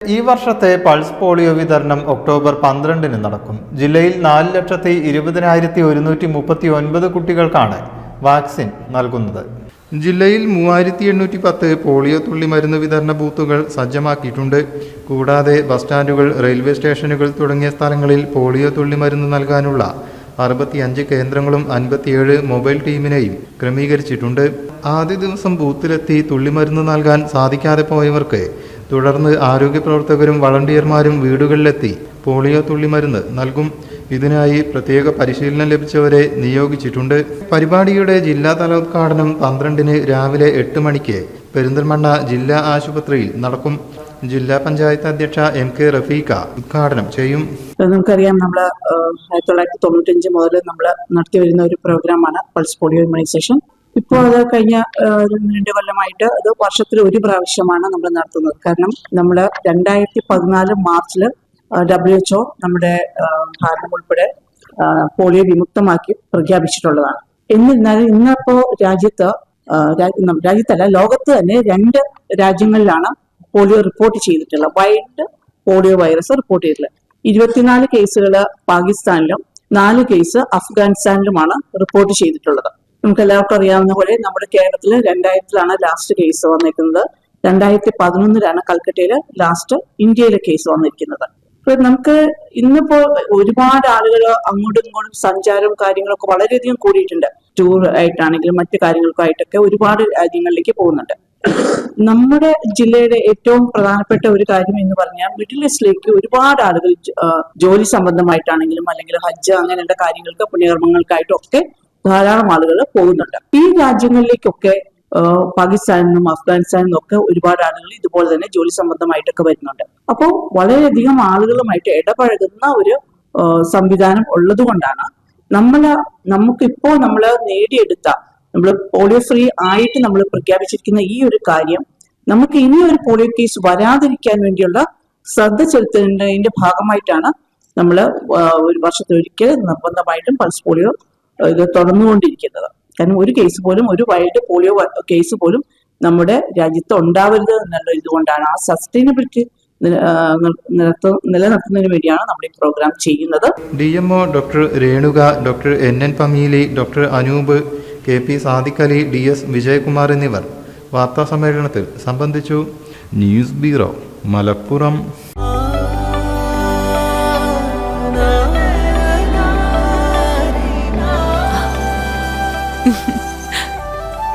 ഈ വർഷത്തെ pulse polio വിതരണം ഒക്ടോബർ പന്ത്രണ്ടിന് നടക്കും. ജില്ലയിൽ നാല് ലക്ഷത്തി ഇരുപതിനായിരത്തി ഒരുന്നൂറ്റി മുപ്പത്തി ഒൻപത് കുട്ടികൾക്കാണ് വാക്സിൻ നൽകുന്നത്. ജില്ലയിൽ മൂവായിരത്തി എണ്ണൂറ്റി പത്ത് പോളിയോ തുള്ളി മരുന്ന് വിതരണ ബൂത്തുകൾ സജ്ജമാക്കിയിട്ടുണ്ട്. കൂടാതെ ബസ് സ്റ്റാൻഡുകൾ റെയിൽവേ സ്റ്റേഷനുകൾ തുടങ്ങിയ സ്ഥലങ്ങളിൽ പോളിയോ തുള്ളി മരുന്ന് നൽകാനുള്ള അറുപത്തിയഞ്ച് കേന്ദ്രങ്ങളും അൻപത്തിയേഴ് മൊബൈൽ ടീമിനെയും ക്രമീകരിച്ചിട്ടുണ്ട്. ആദ്യ ദിവസം ബൂത്തിലെത്തി തുള്ളിമരുന്ന് നൽകാൻ സാധിക്കാതെ പോയവർക്ക് തുടർന്ന് ആരോഗ്യ പ്രവർത്തകരും വളണ്ടിയർമാരും വീടുകളിലെത്തി പോളിയോ തുള്ളിമരുന്ന് നൽകും. ഇതിനായി പ്രത്യേക പരിശീലനം ലഭിച്ചവരെ നിയോഗിച്ചിട്ടുണ്ട്. പരിപാടിയുടെ ജില്ലാതല ഉദ്ഘാടനം പന്ത്രണ്ടിന് രാവിലെ എട്ട് മണിക്ക് പെരിന്തൽമണ്ണ ജില്ലാ ആശുപത്രിയിൽ നടക്കും. ജില്ലാ പഞ്ചായത്ത് അധ്യക്ഷ എം കെ റഫീഖ ഉദ്ഘാടനം ചെയ്യും. നമുക്കറിയാം നമ്മൾ ആയിരത്തി തൊള്ളായിരത്തി തൊണ്ണൂറ്റഞ്ച് മുതൽ നമ്മൾ നടത്തി വരുന്ന ഒരു പ്രോഗ്രാമാണ് പൾസ് പോളിയോ ഇമ്മ്യൂണൈസേഷൻ. ഇപ്പോൾ അത് കഴിഞ്ഞ ഒരു രണ്ട് കൊല്ലമായിട്ട് അത് വർഷത്തിൽ ഒരു പ്രാവശ്യമാണ് നമ്മൾ നടത്തുന്നത്. കാരണം നമ്മൾ രണ്ടായിരത്തി പതിനാല് മാർച്ചിൽ ഡബ്ല്യു എച്ച്ഒ നമ്മുടെ ഭാരതം ഉൾപ്പെടെ പോളിയോ വിമുക്തമാക്കി പ്രഖ്യാപിച്ചിട്ടുള്ളതാണ്. എന്നിരുന്നാലും ഇന്നിപ്പോ രാജ്യത്ത് രാജ്യത്തല്ല ലോകത്ത് തന്നെ രണ്ട് രാജ്യങ്ങളിലാണ് പോളിയോ റിപ്പോർട്ട് ചെയ്തിട്ടുള്ളത്. വൈൽഡ് പോളിയോ വൈറസ് റിപ്പോർട്ട് ചെയ്തിട്ടുള്ളത്. ഇരുപത്തിനാല് കേസുകൾ പാകിസ്ഥാനിലും നാല് കേസ് അഫ്ഗാനിസ്ഥാനിലുമാണ് റിപ്പോർട്ട് ചെയ്തിട്ടുള്ളത്. നമുക്ക് എല്ലാവർക്കും അറിയാവുന്ന പോലെ നമ്മുടെ കേരളത്തിൽ രണ്ടായിരത്തിലാണ് ലാസ്റ്റ് കേസ് വന്നിരിക്കുന്നത്. രണ്ടായിരത്തി പതിനൊന്നിലാണ് കൽക്കട്ടയിൽ ലാസ്റ്റ് ഇന്ത്യയിലെ കേസ് വന്നിരിക്കുന്നത്. അപ്പൊ നമുക്ക് ഇന്നിപ്പോ ഒരുപാട് ആളുകൾ അങ്ങോട്ടും ഇങ്ങോട്ടും സഞ്ചാരവും കാര്യങ്ങളൊക്കെ വളരെയധികം കൂടിയിട്ടുണ്ട്. ടൂർ ആയിട്ടാണെങ്കിലും മറ്റു കാര്യങ്ങൾക്കായിട്ടൊക്കെ ഒരുപാട് രാജ്യങ്ങളിലേക്ക് പോകുന്നുണ്ട്. നമ്മുടെ ജില്ലയുടെ ഏറ്റവും പ്രധാനപ്പെട്ട ഒരു കാര്യം എന്ന് പറഞ്ഞാൽ മിഡിൽ ഈസ്റ്റിലേക്ക് ഒരുപാട് ആളുകൾ ജോലി സംബന്ധമായിട്ടാണെങ്കിലും അല്ലെങ്കിൽ ഹജ്ജ് അങ്ങനെയുള്ള കാര്യങ്ങൾക്ക് പുണ്യകർമ്മങ്ങൾക്കായിട്ടും ഒക്കെ ധാരാളം ആളുകൾ പോകുന്നുണ്ട്. ഈ രാജ്യങ്ങളിലേക്കൊക്കെ പാകിസ്ഥാനിൽ നിന്നും അഫ്ഗാനിസ്ഥാനിൽ നിന്നും ഒക്കെ ഒരുപാട് ആളുകൾ ഇതുപോലെ തന്നെ ജോലി സംബന്ധമായിട്ടൊക്കെ വരുന്നുണ്ട്. അപ്പോൾ വളരെയധികം ആളുകളുമായിട്ട് ഇടപഴകുന്ന ഒരു സംവിധാനം ഉള്ളത് കൊണ്ടാണ് നമ്മൾ നമുക്കിപ്പോൾ നമ്മൾ നേടിയെടുത്ത നമ്മൾ പോളിയോ ഫ്രീ ആയിട്ട് നമ്മൾ പ്രഖ്യാപിച്ചിരിക്കുന്ന ഈ ഒരു കാര്യം നമുക്ക് ഇനി ഒരു പോളിയോ കേസ് വരാതിരിക്കാൻ വേണ്ടിയുള്ള ശ്രദ്ധ ചെലുത്തേണ്ടതിന്റെ ഭാഗമായിട്ടാണ് നമ്മൾ ഒരു വർഷത്തിലൊരിക്കൽ നിർബന്ധമായിട്ടും പൾസ് പോളിയോ ഇത് തുടർന്നുകൊണ്ടിരിക്കുന്നത് കാരണം ഒരു കേസ് പോലും ഒരു വൈൽഡ് പോളിയോ കേസ് പോലും നമ്മുടെ രാജ്യത്ത് ഉണ്ടാവരുത് എന്നുള്ള ഇതുകൊണ്ടാണ്. ആ സസ്റ്റൈനബിലിറ്റി നിലനിർത്തുന്നതിന് വേണ്ടിയാണ് നമ്മൾ ഈ പ്രോഗ്രാം ചെയ്യുന്നത്. D M O doctor Renuka doctor N N Pameeli doctor Anoop K P Sadiq D S Vijayakumar എന്നിവർ വാർത്താ സമ്മേളനത്തിൽ സംബന്ധിച്ചു. News bureau Malappuram.